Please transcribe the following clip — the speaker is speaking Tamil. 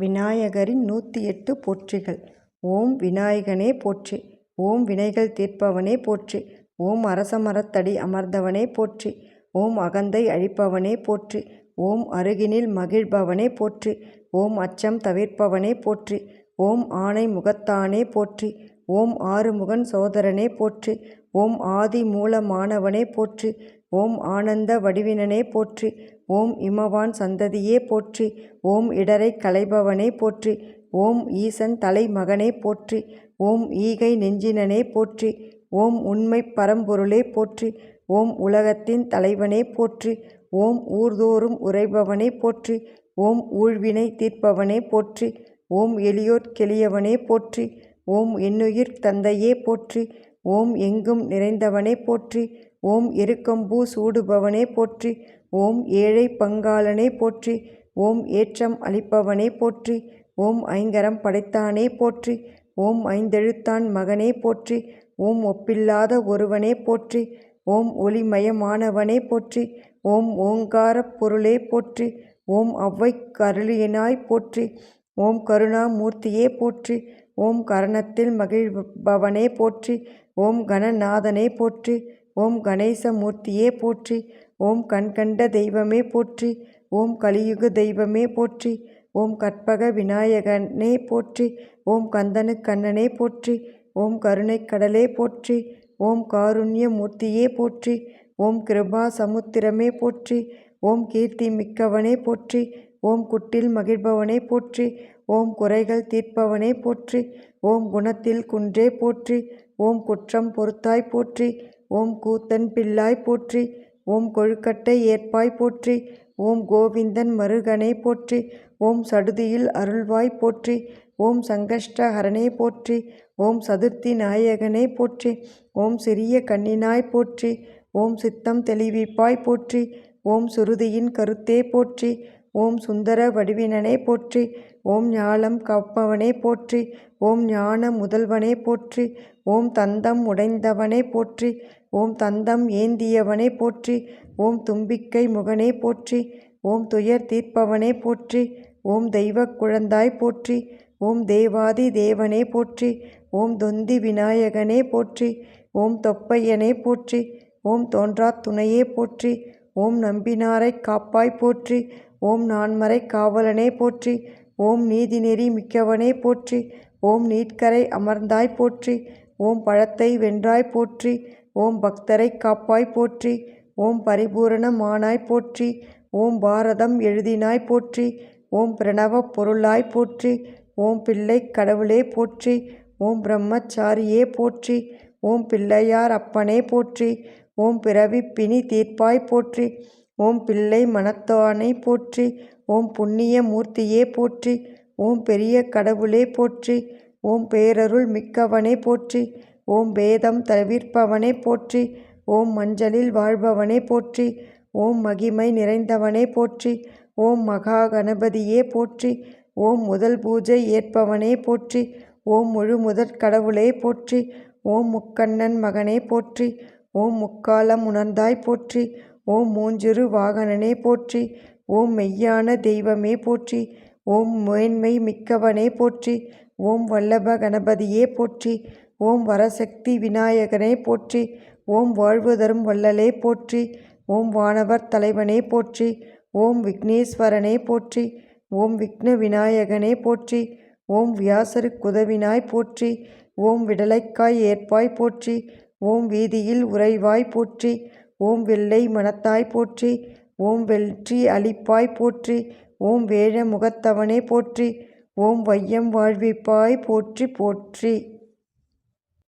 விநாயகரின் நூற்றி எட்டு போற்றிகள். ஓம் விநாயகனே போற்றி ஓம் வினைகள் தீர்ப்பவனே போற்றி ஓம் அரசமரத்தடி அமர்ந்தவனே போற்றி ஓம் அகந்தை அழிப்பவனே போற்றி ஓம் அருகினில் மகிழ்பவனே போற்றி ஓம் அச்சம் தவிர்ப்பவனே போற்றி ஓம் ஆனை முகத்தானே போற்றி ஓம் ஆறுமுகன் சோதரனே போற்றி ஓம் ஆதி மூலமானவனே போற்றி ஓம் ஆனந்த வடிவினனே போற்றி ஓம் இமவான் சந்ததியே போற்றி ஓம் இடரை கலைபவனே போற்றி ஓம் ஈசன் தலைமகனே போற்றி ஓம் ஈகை நெஞ்சினனே போற்றி ஓம் உண்மை பரம்பொருளே போற்றி ஓம் உலகத்தின் தலைவனே போற்றி ஓம் ஊர்தோறும் உறைபவனே போற்றி ஓம் ஊழ்வினை தீர்ப்பவனே போற்றி ஓம் எளியோர் கெளியவனே போற்றி ஓம் என்னுயிர் தந்தையே போற்றி ஓம் எங்கும் நிறைந்தவனே போற்றி ஓம் எருக்கம்பூ சூடுபவனே போற்றி ஓம் ஏழை பங்காளனே போற்றி ஓம் ஏற்றம் அளிப்பவனே போற்றி ஓம் ஐங்கரம் படைத்தானே போற்றி ஓம் ஐந்தெழுத்தான் மகனே போற்றி ஓம் ஒப்பில்லாத ஒருவனே போற்றி ஓம் ஒளிமயமானவனே போற்றி ஓம் ஓங்காரப் பொருளே போற்றி ஓம் ஒளவைக் கருளியனாய் போற்றி ஓம் கருணாமூர்த்தியே போற்றி ஓம் கரணத்தில் மகிழ்பவனே போற்றி ஓம் கணநாதனே போற்றி ஓம் கணேசமூர்த்தியே போற்றி ஓம் கண்கண்ட தெய்வமே போற்றி ஓம் கலியுக தெய்வமே போற்றி ஓம் கற்பக விநாயகனே போற்றி ஓம் கந்தனு கண்ணனே போற்றி ஓம் கருணைக்கடலே போற்றி ஓம் காருண்ய மூர்த்தியே போற்றி ஓம் கிருபா சமுத்திரமே போற்றி ஓம் கீர்த்தி மிக்கவனே போற்றி ஓம் குட்டில் மகிழ்பவனே போற்றி ஓம் குறைகள் தீர்ப்பவனே போற்றி ஓம் குணத்தில் குன்றே போற்றி ஓம் குற்றம் பொறுத்தாய் போற்றி ஓம் கூத்தன் பிள்ளாய் போற்றி ஓம் கொழுக்கட்டை ஏற்பாய் போற்றி ஓம் கோவிந்தன் மருகனே போற்றி ஓம் சடுதியில் அருள்வாய் போற்றி ஓம் சங்கஷ்டஹரனே போற்றி ஓம் சதுர்த்தி நாயகனே போற்றி ஓம் சிறிய கண்ணினாய் போற்றி ஓம் சித்தம் தெளிவிப்பாய் போற்றி ஓம் சுருதியின் கருத்தே போற்றி ஓம் சுந்தர வடிவினனே போற்றி ஓம் ஞாலம் கப்பவனே போற்றி ஓம் ஞான முதல்வனே போற்றி ஓம் தந்தம் உடைந்தவனே போற்றி ஓம் தந்தம் ஏந்தியவனே போற்றி ஓம் தும்பிக்கை முகனே போற்றி ஓம் துயர் தீர்ப்பவனே போற்றி ஓம் தெய்வ குழந்தாய் போற்றி ஓம் தேவாதி தேவனே போற்றி ஓம் தொந்தி விநாயகனே போற்றி ஓம் தொப்பையனே போற்றி ஓம் தோன்றாத் துணையே போற்றி ஓம் நம்பினாரைக் காப்பாய் போற்றி ஓம் நான்மறை காவலனே போற்றி ஓம் நீதிநெறி மிக்கவனே போற்றி ஓம் நீட்கரை அமர்ந்தாய் போற்றி ஓம் பழத்தை வென்றாய் போற்றி ஓம் பக்தரைக் காப்பாய் போற்றி ஓம் பரிபூரணமானாய் போற்றி ஓம் பாரதம் எழுதினாய் போற்றி ஓம் பிரணவப் பொருளாய் போற்றி ஓம் பிள்ளை கடவுளே போற்றி ஓம் பிரம்மச்சாரியே போற்றி ஓம் பிள்ளையார் அப்பனே போற்றி ஓம் பிறவி பிணி தீர்ப்பாய் போற்றி ஓம் பிள்ளை மனத்தானை போற்றி ஓம் புண்ணிய மூர்த்தியே போற்றி ஓம் பெரிய கடவுளே போற்றி ஓம் பேரருள் மிக்கவனே போற்றி ஓம் பேதம் தவிர்ப்பவனே போற்றி ஓம் மஞ்சளில் வாழ்பவனே போற்றி ஓம் மகிமை நிறைந்தவனே போற்றி ஓம் மகா கணபதியே போற்றி ஓம் முதல் பூஜை ஏற்பவனே போற்றி ஓம் முழு முதற் கடவுளே போற்றி ஓம் முக்கண்ணன் மகனே போற்றி ஓம் முக்காலம் உணர்ந்தாய் போற்றி ஓம் மூஞ்சிறு வாகனனே போற்றி ஓம் மெய்யான தெய்வமே போற்றி ஓம் மேன்மை மிக்கவனே போற்றி ஓம் வல்லப கணபதியே போற்றி ஓம் வரசக்தி விநாயகனே போற்றி ஓம் வாழ்வு தரும் வள்ளலே போற்றி ஓம் வானவர் தலைவனே போற்றி ஓம் விக்னேஸ்வரனே போற்றி ஓம் விக்ன விநாயகனே போற்றி ஓம் வியாசருக்குதவினாய் போற்றி ஓம் விடலைக்காய் ஏற்பாய் போற்றி ஓம் வீதியில் உறைவாய் போற்றி ஓம் வெள்ளை மனத்தாய் போற்றி ஓம் வெற்றி அளிப்பாய் போற்றி ஓம் வேழ முகத்தவனே போற்றி ஓம் வையம் வாழ்விப்பாய் போற்றி போற்றி.